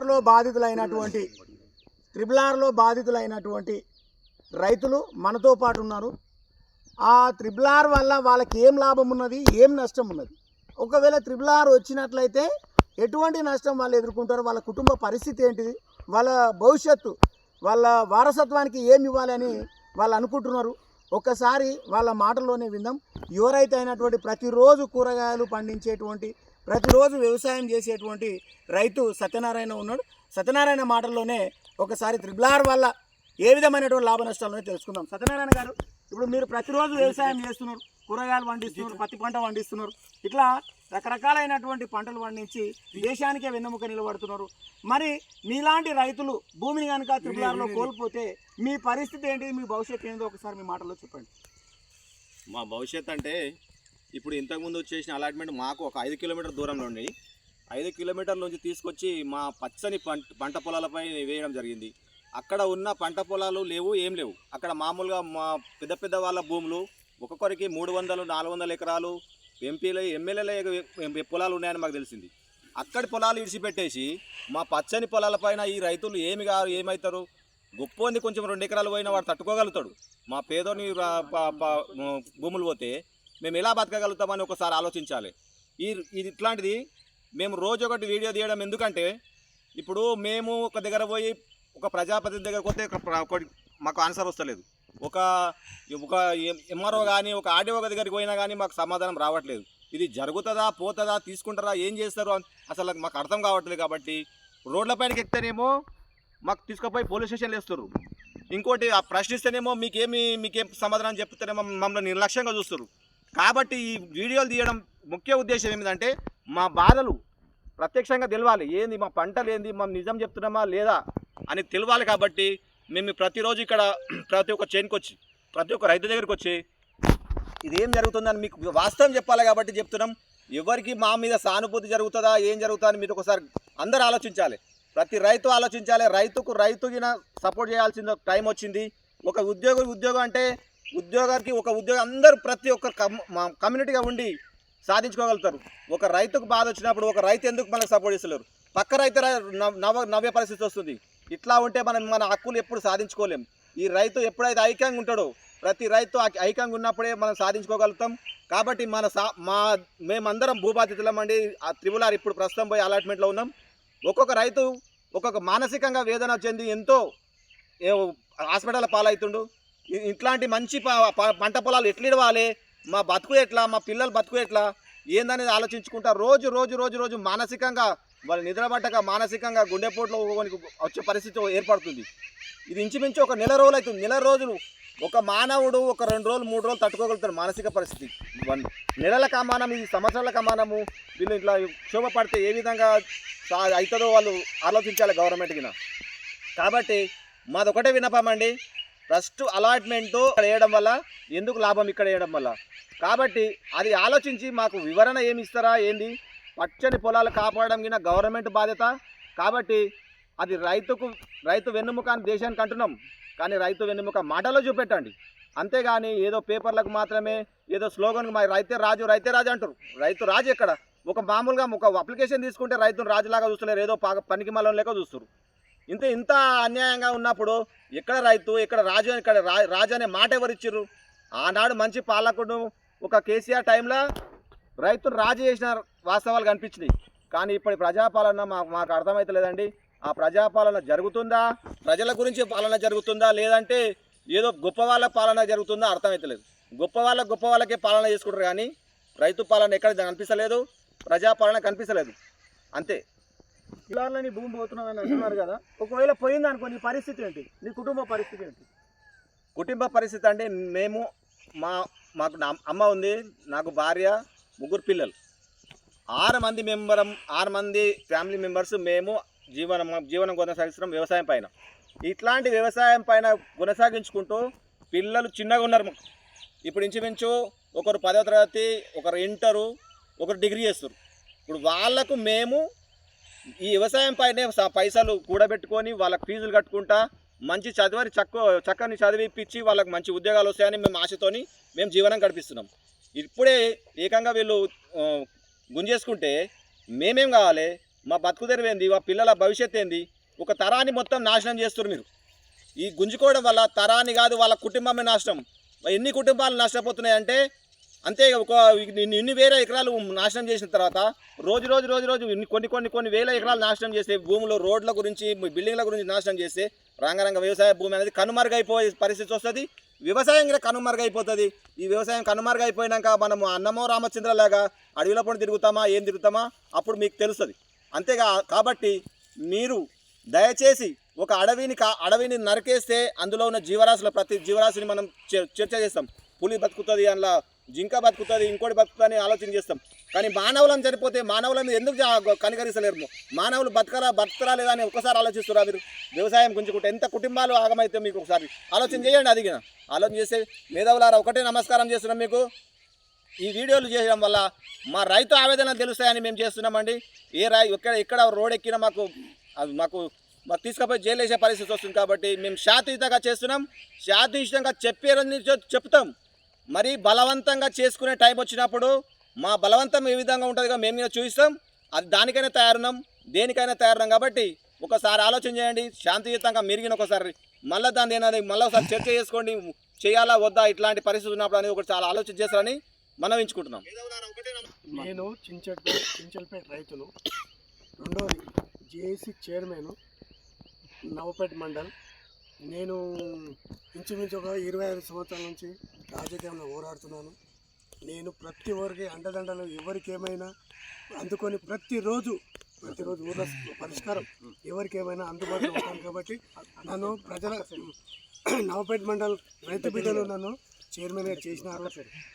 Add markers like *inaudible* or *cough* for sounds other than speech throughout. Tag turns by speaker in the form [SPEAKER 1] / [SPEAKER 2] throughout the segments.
[SPEAKER 1] లో బాధితులైనటువంటి త్రిబుల్ ఆర్లో బాధితులైనటువంటి రైతులు మనతో పాటు ఉన్నారు. ఆ త్రిబుల్ ఆర్ వల్ల వాళ్ళకి ఏం లాభం ఉన్నది ఏం నష్టం ఉన్నది? ఒకవేళ త్రిబుల్ ఆర్ వచ్చినట్లయితే ఎటువంటి నష్టం వాళ్ళు ఎదుర్కొంటారు? వాళ్ళ కుటుంబ పరిస్థితి ఏంటిది? వాళ్ళ భవిష్యత్తు వాళ్ళ వారసత్వానికి ఏమి ఇవ్వాలని వాళ్ళు అనుకుంటున్నారు? ఒక్కసారి వాళ్ళ మాటల్లోనే విందాం. ఎవరైతే అయినటువంటి ప్రతిరోజు కూరగాయలు పండించేటువంటి ప్రతిరోజు వ్యవసాయం చేసేటువంటి రైతు సత్యనారాయణ ఉన్నాడు. సత్యనారాయణ మాటల్లోనే ఒకసారి త్రిబులార్ వల్ల ఏ విధమైనటువంటి లాభ నష్టాలను తెలుసుకుందాం. సత్యనారాయణ గారు ఇప్పుడు మీరు ప్రతిరోజు వ్యవసాయం చేస్తున్నారు కూరగాయలు పండిస్తున్నారు పత్తి పంట పండిస్తున్నారు. ఇట్లా రకరకాలైనటువంటి పంటలు పండించి దేశానికే వెన్నెముక నిలబడుతున్నారు. మరి మీలాంటి రైతులు భూమిని కనుక త్రిబులార్లో కోల్పోతే మీ పరిస్థితి ఏంటి? మీ భవిష్యత్తు ఏంటో ఒకసారి మీ మాటల్లో చెప్పండి.
[SPEAKER 2] మా భవిష్యత్ అంటే ఇప్పుడు ఇంతకుముందు చేసిన అలాట్మెంట్ మాకు ఒక ఐదు కిలోమీటర్ దూరంలో ఉండి ఐదు కిలోమీటర్ల నుంచి తీసుకొచ్చి మా పచ్చని పంట పంట పొలాలపై వేయడం జరిగింది. అక్కడ ఉన్న పంట పొలాలు లేవు ఏం లేవు. అక్కడ మామూలుగా మా పెద్ద పెద్ద వాళ్ళ భూములు ఒక్కొక్కరికి మూడు వందలు నాలుగు వందల ఎకరాలు ఎంపీల ఎమ్మెల్యేల పొలాలు ఉన్నాయని మాకు తెలిసింది. అక్కడి పొలాలు ఇడిచిపెట్టేసి మా పచ్చని పొలాలపైన ఈ రైతులు ఏమి కాదు ఏమవుతారు గొప్పని కొంచెం రెండు ఎకరాలు పోయినా వాడు తట్టుకోగలుగుతాడు. మా పేదోని భూములు పోతే మేము ఎలా బతకగలుగుతామని ఒకసారి ఆలోచించాలి. ఈ ఇది ఇట్లాంటిది మేము రోజు ఒకటి వీడియో తీయడం ఎందుకంటే ఇప్పుడు మేము ఒక దగ్గర పోయి ఒక ప్రజాప్రతినిధి దగ్గర పోతే ఒకటి మాకు ఆన్సర్ వస్తలేదు. ఒక ఒక ఎంఆర్ఓ కానీ ఒక ఆర్డీఓ దగ్గరికి పోయినా కానీ మాకు సమాధానం రావట్లేదు. ఇది జరుగుతుందా పోతుందా తీసుకుంటారా ఏం చేస్తారు అని అసలు మాకు అర్థం కావట్లేదు కాబట్టి రోడ్లపైనకి ఎక్కితేనేమో మాకు తీసుకుపోయి పోలీస్ స్టేషన్లు వేస్తారు. ఇంకోటి ఆ ప్రశ్నిస్తేనేమో మీకేమి మీకేం సమాధానం చెప్తారేమో మమ్మల్ని నిర్లక్ష్యంగా చూస్తారు. కాబట్టి ఈ వీడియోలు తీయడం ముఖ్య ఉద్దేశం ఏమిటంటే మా బాధలు ప్రత్యక్షంగా తెలవాలి. ఏంది మా పంటలు ఏంది? మా నిజం చెప్తున్నామా లేదా అని తెలవాలి కాబట్టి మేము ప్రతిరోజు ఇక్కడ *clears throat* ప్రతి ఒక్క చేనుకి వచ్చి ప్రతి ఒక్క రైతు దగ్గరికి వచ్చి ఇదేం జరుగుతుందని మీకు వాస్తవం చెప్పాలి కాబట్టి చెప్తున్నాం. ఎవరికి మా మీద సానుభూతి జరుగుతుందా ఏం జరుగుతుందా అని మీరు ఒకసారి అందరూ ఆలోచించాలి. ప్రతి రైతు ఆలోచించాలి. రైతుకు రైతుకిన సపోర్ట్ చేయాల్సిన టైం వచ్చింది. ఒక ఉద్యోగి ఉద్యోగం అంటే ఉద్యోగానికి ఒక ఉద్యోగం అందరూ ప్రతి ఒక్క కమ్- మా కమ్యూనిటీగా ఉండి సాధించుకోగలుగుతారు. ఒక రైతుకు బాధ వచ్చినప్పుడు ఒక రైతు ఎందుకు మనకు సపోర్ట్ చేస్తలేరు? పక్క రైతు నవ నవ్వ నవ్వే పరిస్థితి వస్తుంది. ఇట్లా ఉంటే మనం మన హక్కులు ఎప్పుడు సాధించుకోలేం. ఈ రైతు ఎప్పుడైతే ఐక్యంగా ఉంటాడో ప్రతి రైతు ఐక్యంగా ఉన్నప్పుడే మనం సాధించుకోగలుగుతాం. కాబట్టి మన సా మా మేమందరం భూబాధితులమండి ఆ త్రిబులార్ ఇప్పుడు ప్రస్తుతం పోయి అలాట్మెంట్లో ఉన్నాం. ఒక్కొక్క రైతు ఒక్కొక్క మానసికంగా వేదన చెంది ఎంతో ఏ- హాస్పిటల్ పాలవుతుండు. ఇట్లాంటి మంచి పంట పొలాలు ఎట్లిడవాలి? మా బతుకు ఎట్లా? మా పిల్లలు బతుకు ఎట్లా? ఏందనేది ఆలోచించుకుంటా రోజు రోజు రోజు రోజు మానసికంగా వాళ్ళు నిద్రపట్టక మానసికంగా గుండెపోట్లో వచ్చే పరిస్థితి ఏర్పడుతుంది. ఇది ఇంచుమించు ఒక నెల రోజులు అవుతుంది నెల రోజులు ఒక మానవుడు ఒక రెండు రోజులు మూడు రోజులు తట్టుకోగలుగుతాడు మానసిక పరిస్థితి. వన్ నెలల కమానం ఇది సంవత్సరాల కమానము వీళ్ళు ఇట్లా క్షోభ పడితే ఏ విధంగా అవుతుందో వాళ్ళు ఆలోచించాలి గవర్నమెంట్కి కాబట్టి మాది ఒకటే విన్నపం అండి. ఫస్ట్ అలాట్మెంటు వేయడం వల్ల ఎందుకు లాభం ఇక్కడ వేయడం వల్ల? కాబట్టి అది ఆలోచించి మాకు వివరణ ఏమి ఇస్తారా ఏంది? పచ్చని పొలాలు కాపాడడం కింద గవర్నమెంట్ బాధ్యత. కాబట్టి అది రైతుకు రైతు వెన్నుముక అని దేశానికి అంటున్నాం. కానీ రైతు వెన్నుముక మాటలో చూపెట్టండి. అంతేగాని ఏదో పేపర్లకు మాత్రమే ఏదో స్లోగన్ మా రైతే రాజు రైతే రాజు అంటారు రైతు రాజు ఎక్కడ? ఒక మామూలుగా ఒక అప్లికేషన్ తీసుకుంటే రైతును రాజులాగా చూస్తలేరు. ఏదో పనికి మలం లేక చూస్తారు ఇంత ఇంత అన్యాయంగా ఉన్నప్పుడు ఎక్కడ రైతు ఎక్కడ రాజు ఇక్కడ రా- రాజు అనే మాట ఎవరు ఇచ్చిర్రు? ఆనాడు మంచి పాలకుడు ఒక కేసీఆర్ టైంలో రైతును రాజు చేసిన వాస్తవాలు కనిపించినాయి. కానీ ఇప్పటి ప్రజాపాలన మాకు మాకు అర్థమవుతలేదండి ఆ ప్రజాపాలన జరుగుతుందా? ప్రజల గురించి పాలన జరుగుతుందా? లేదంటే ఏదో గొప్ప వాళ్ళ పాలన జరుగుతుందా? అర్థమవుతలేదు గొప్ప వాళ్ళ గొప్ప వాళ్ళకే పాలన చేసుకుంటారు కానీ రైతు పాలన ఎక్కడ కనిపించలేదు ప్రజాపాలన కనిపించలేదు అంతే.
[SPEAKER 1] పిల్లలని భూమి పోతున్నామని అంటున్నారు కదా. ఒకవేళ పోయింది అనుకో నీ పరిస్థితి ఏంటి? నీ కుటుంబ పరిస్థితి ఏంటి?
[SPEAKER 2] కుటుంబ పరిస్థితి అంటే మేము మా మాకు నా అమ్మ ఉంది నాకు భార్య ముగ్గురు పిల్లలు. ఆరు మంది మెంబరం ఆరు మంది ఫ్యామిలీ మెంబర్స్ మేము జీవనం జీవనం కొనసాగిస్తున్నాం వ్యవసాయం పైన. ఇట్లాంటి వ్యవసాయం పైన కొనసాగించుకుంటూ పిల్లలు చిన్నగా ఉన్నారు మాకు. ఇప్పుడు ఇంచుమించు ఒకరు పదో తరగతి ఒకరు ఇంటరు ఒకరు డిగ్రీ చేస్తారు ఇప్పుడు వాళ్ళకు మేము ఈ వ్యవసాయం పైనే స- పైసలు కూడబెట్టుకొని వాళ్ళకి ఫీజులు కట్టుకుంటా మంచి చదివని చక్క చక్కని చదివిపించి వాళ్ళకి మంచి ఉద్యోగాలు వస్తాయని మేము ఆశతోని మేము జీవనం గడిపిస్తున్నాం. ఇప్పుడే ఏకంగా వీళ్ళు గుంజేసుకుంటే మేమేం కావాలి? మా బతుకు తెరివేంది మా పిల్లల భవిష్యత్ ఏంది? ఒక తరాన్ని మొత్తం నాశనం చేస్తున్నారు మీరు. ఈ గుంజుకోవడం వల్ల తరాన్ని కాదు వాళ్ళ కుటుంబమే నాశనం. ఎన్ని కుటుంబాలు నష్టపోతున్నాయి అంటే అంతే ఒక ఇన్ని వేల ఎకరాలు నాశనం చేసిన తర్వాత రోజు రోజు రోజు రోజు కొన్ని కొన్ని కొన్ని వేల ఎకరాలు నాశనం చేస్తే భూములు రోడ్ల గురించి బిల్డింగ్ల గురించి నాశనం చేస్తే రంగరంగ వ్యవసాయ భూమి అనేది కనుమరుగైపోయే పరిస్థితి వస్తుంది. వ్యవసాయం కూడా కనుమరుగైపోతుంది. ఈ వ్యవసాయం కనుమరుగైపోయినాక మనము అన్నమో రామచంద్రలాగా అడవిలో పడి తిరుగుతామా ఏం తిరుగుతామా అప్పుడు మీకు తెలుస్తుంది. అంతేగా కాబట్టి మీరు దయచేసి ఒక అడవిని కా అడవిని నరికేస్తే అందులో ఉన్న జీవరాశుల ప్రతి జీవరాశిని మనం చర్చ చేస్తాం. పులి బతుకుతుంది అందులో జింక బతుకుతుంది ఇంకోటి బతుకుతుంది ఆలోచన చేస్తాం. కానీ మానవులను చనిపోతే మానవుల మీద ఎందుకు కనికరిస్తలేరు మానవులు బతకరా బతకరా లేదా అని ఒకసారి ఆలోచిస్తురా మీరు? వ్యవసాయం గుంజుకుంటే ఎంత కుటుంబాలు ఆగమైతే మీకు ఒకసారి? ఆలోచన చేయండి అదిగిన ఆలోచన చేస్తే మేధావులారా ఒకటే నమస్కారం చేస్తున్నాం మీకు. ఈ వీడియోలు చేయడం వల్ల మా రైతు ఆవేదన తెలుస్తాయని మేము చేస్తున్నామండి. ఏ రాయి ఎక్కడ ఎక్కడ రోడ్ ఎక్కినా మాకు అది మాకు మాకు తీసుకుపోయి జైలు వేసే పరిస్థితి వస్తుంది కాబట్టి మేము శాతీతంగా చేస్తున్నాం. శాతయుతంగా చెప్పేరని చెప్తాం. మరి బలవంతంగా చేసుకునే టైం వచ్చినప్పుడు మా బలవంతం ఏ విధంగా ఉంటుందిగా మేము మీద చూపిస్తాం. అది దానికైనా తయారున్నాం దేనికైనా తయారున్నాం కాబట్టి ఒకసారి ఆలోచన చేయండి. శాంతియుతంగా మెరిగిన ఒకసారి మళ్ళీ దాన్ని ఏనాది మళ్ళీ ఒకసారి చర్చ చేసుకోండి. చేయాలా వద్దా ఇట్లాంటి పరిస్థితి ఉన్నప్పుడు అనేది ఒకటి చాలా ఆలోచన చేస్తారని మనం ఎంచుకుంటున్నాం.
[SPEAKER 3] నేను చించల్పేట చించల్పేట రైతును. రెండోది జేఏసీ చైర్మన్ నవపేట మండల్. నేను ఇంచుమించు ఒక ఇరవై ఐదు సంవత్సరాల నుంచి రాజకీయంలో పోరాడుతున్నాను నేను ప్రతి ఒక్కరికి అండదండలు ఎవరికి ఏమైనా అందుకొని ప్రతిరోజు ప్రతిరోజు ఊర్లో పరిష్కారం ఎవరికి ఏమైనా అందుబాటులో ఉంటాను కాబట్టి నన్ను ప్రజల నవపేట మండల్ రైతు బిడ్డలు నన్ను చైర్మన్గా చేసినారు.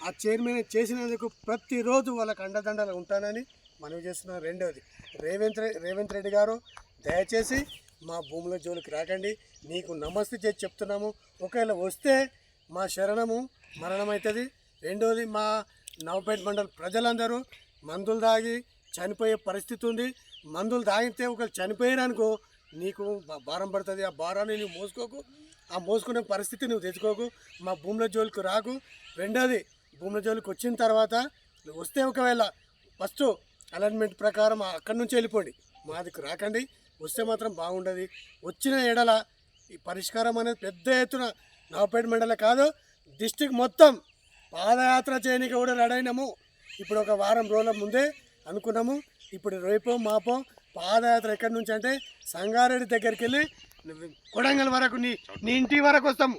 [SPEAKER 3] ఆ చైర్మన్ చేసినందుకు ప్రతిరోజు వాళ్ళకి అండదండలు ఉంటానని మనవి చేస్తున్నాను రెండవది రేవంత్ రేవంత్ రెడ్డి గారు దయచేసి మా భూముల జోలికి రాకండి. నీకు నమస్తే చేసి చెప్తున్నాము. ఒకవేళ వస్తే మా శరణము మరణమవుతుంది రెండోది మా నవపేట మండల ప్రజలందరూ మందులు తాగి చనిపోయే పరిస్థితి ఉంది. మందులు తాగితే ఒకవేళ చనిపోయారనుకో నీకు భారం పడుతుంది. ఆ భారాన్ని నువ్వు మోసుకోకు. ఆ మోసుకునే పరిస్థితి నువ్వు తెచ్చుకోకు. మా భూముల జోలికి రాకు. రెండోది భూముల జోలికి వచ్చిన తర్వాత నువ్వు వస్తే ఒకవేళ ఫస్ట్ అలైన్మెంట్ ప్రకారం అక్కడి నుంచి వెళ్ళిపోండి. మాదికి రాకండి. వస్తే మాత్రం బాగుండదు. వచ్చిన ఎడల ఈ పరిష్కారం అనేది పెద్ద ఎత్తున నవపేట మండలే కాదు. డిస్టిక్ మొత్తం పాదయాత్ర చేయడానికి కూడా రెడీ అయినాము. ఇప్పుడు ఒక వారం రోజుల ముందే అనుకున్నాము. ఇప్పుడు రేపో మాపో పాదయాత్ర ఎక్కడి నుంచి అంటే సంగారెడ్డి దగ్గరికి వెళ్ళి కొడంగల్ వరకు నీ నీ ఇంటి వరకు వస్తాము.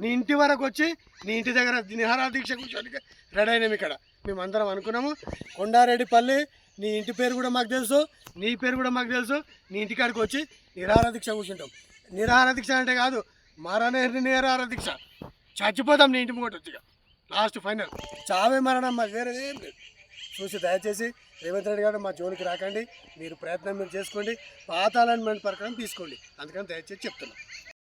[SPEAKER 3] నీ ఇంటి వరకు వచ్చి నీ ఇంటి దగ్గర నిహారా దీక్ష కూర్చోడానికి రెడీ అయినాము ఇక్కడ. మేము అందరం అనుకున్నాము. కొండారెడ్డిపల్లి నీ ఇంటి పేరు కూడా మాకు తెలుసు. నీ పేరు కూడా మాకు తెలుసు. నీ ఇంటికాడికి వచ్చి నిరాహార దీక్ష కూర్చుంటాం. నిరాహార దీక్ష అంటే కాదు మరణ నిరాహార దీక్ష. చచ్చిపోతాం నీ ఇంటి ముంగట వచ్చి లాస్ట్ ఫైనల్. చావే మరణం మాకు వేరే ఏం లేదు. చూసి దయచేసి రేవంత్ రెడ్డి గారు మా జోలికి రాకండి. మీరు ప్రయత్నం మీరు చేసుకోండి. పాత మన ప్రకారం తీసుకోండి. అందుకని దయచేసి చెప్తున్నాం.